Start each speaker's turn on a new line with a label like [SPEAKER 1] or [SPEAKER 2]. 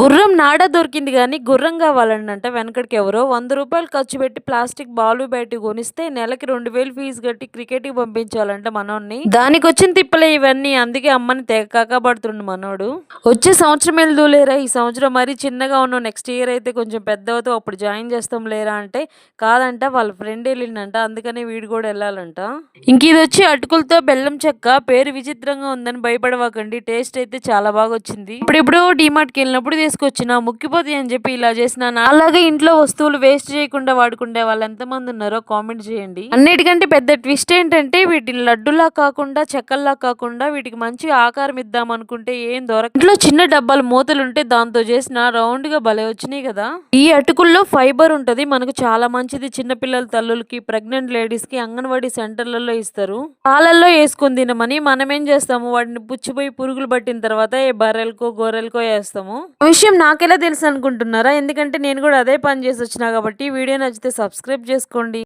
[SPEAKER 1] గుర్రం నాడ దొరికింది కానీ గుర్రం కావాలంట వెనకడికి ఎవరో. వంద రూపాయలు ఖర్చు పెట్టి ప్లాస్టిక్ బాలు బ్యాట్ కొనిస్తే నెలకి రెండు వేలు ఫీజు కట్టి క్రికెట్కి పంపించాలంట మనోడిని దానికి వచ్చిన తిప్పలే ఇవన్నీ. అందుకే అమ్మని తెగ కాకపడుతుండు మనోడు. వచ్చే సంవత్సరం వెళ్దూ లేరా ఈ సంవత్సరం మరీ చిన్నగా ఉన్నావు. నెక్స్ట్ ఇయర్ అయితే కొంచెం పెద్ద అవుతావు. అప్పుడు జాయిన్ చేస్తాం లేరా అంటే కాదంట. వాళ్ళ ఫ్రెండ్ వెళ్ళిండంట అందుకనే వీడు కూడా వెళ్ళాలంట. ఇంక ఇది వచ్చి అటుకులతో బెల్లం చెక్క. పేరు విచిత్రంగా ఉందని భయపడవాకండి. టేస్ట్ అయితే చాలా బాగా వచ్చింది. ఇప్పుడెప్పుడో డిమార్ట్కి వెళ్ళినప్పుడు తీసుకొచ్చినా ముక్కిపోతాయి అని చెప్పి ఇలా చేసిన అలాగే ఇంట్లో వస్తువులు వేస్ట్ చేయకుండా వాడుకుండే వాళ్ళు ఎంతమంది ఉన్నారో కామెంట్ చేయండి. అన్నిటికంటే పెద్ద ట్విస్ట్ ఏంటంటే వీటిని లడ్డులా కాకుండా చెక్కల్లా కాకుండా వీటికి మంచి ఆకారం ఇద్దాం అనుకుంటే ఏం దొరక ఇంట్లో చిన్న డబ్బాలు మూతలు ఉంటే దాంతో చేసిన రౌండ్గా భలే వచ్చినాయి కదా. ఈ అటుకుల్లో ఫైబర్ ఉంటది మనకు చాలా మంచిది. చిన్నపిల్లల తల్లులకి ప్రెగ్నెంట్ లేడీస్కి అంగన్వాడీ సెంటర్లలో ఇస్తారు. పాలల్లో వేసుకుని తినమని మనం ఏం చేస్తాము? వాటిని పుచ్చిపోయి పురుగులు పట్టిన తర్వాత ఏ బర్రెలకో గొర్రెలకో వేస్తాము. విషయం నాకెలా తెలుసు అనుకుంటున్నారా? ఎందుకంటే నేను కూడా అదే పని చేసి వచ్చినా కాబట్టి వీడియో నచ్చితే సబ్స్క్రైబ్ చేసుకోండి.